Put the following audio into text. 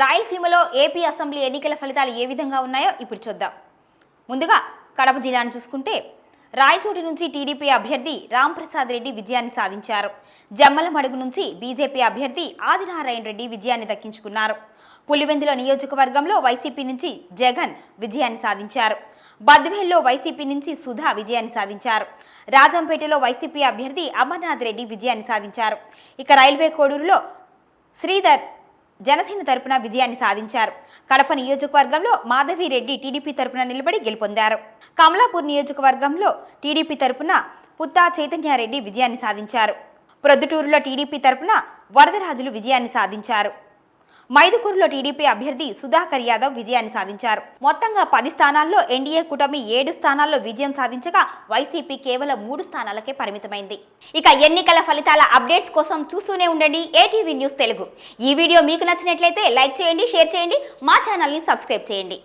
రాయలసీమలో AP assembly ఎన్నికల ఫలితాలు ఏ విధంగా ఉన్నాయో ఇప్పుడు చూద్దాం. ముందుగా కడప జిల్లాను చూసుకుంటే రాయచోటి నుంచి టీడీపీ అభ్యర్థి రాంప్రసాద్ రెడ్డి విజయాన్ని సాధించారు. జమ్మలమడుగు నుంచి బీజేపీ అభ్యర్థి ఆదినారాయణ రెడ్డి విజయాన్ని దక్కించుకున్నారు. పులివెందుల నియోజకవర్గంలో వైసీపీ నుంచి జగన్ విజయాన్ని సాధించారు. బద్వేల్లో వైసీపీ నుంచి సుధా విజయాన్ని సాధించారు. రాజంపేటలో వైసీపీ అభ్యర్థి అమర్నాథ్ రెడ్డి విజయాన్ని సాధించారు. ఇక రైల్వే కోడూరులో శ్రీధర్ జనసేన తరపున విజయాన్ని సాధించారు. కడప నియోజకవర్గంలో మాధవిరెడ్డి టీడీపీ తరపున నిలబడి గెలుపొందారు. కమలాపూర్ నియోజకవర్గంలో టీడీపీ తరపున పుత్తా చైతన్యారెడ్డి విజయాన్ని సాధించారు. ప్రొద్దుటూరులో టీడీపీ తరపున వరదరాజులు విజయాన్ని సాధించారు. మైదుకూరులో టీడీపీ అభ్యర్థి సుధాకర్ యాదవ్ విజయాన్ని సాధించారు. మొత్తంగా పది స్థానాల్లో ఎన్డీఏ కూటమి ఏడు స్థానాల్లో విజయం సాధించగా వైసీపీ కేవలం మూడు స్థానాలకే పరిమితమైంది. ఇక ఎన్నికల ఫలితాల అప్డేట్స్ కోసం చూస్తూనే ఉండండి ఏటీవీ న్యూస్ తెలుగు. ఈ వీడియో మీకు నచ్చినట్లయితే లైక్ చేయండి షేర్ చేయండి మా ఛానల్ని సబ్స్క్రైబ్ చేయండి.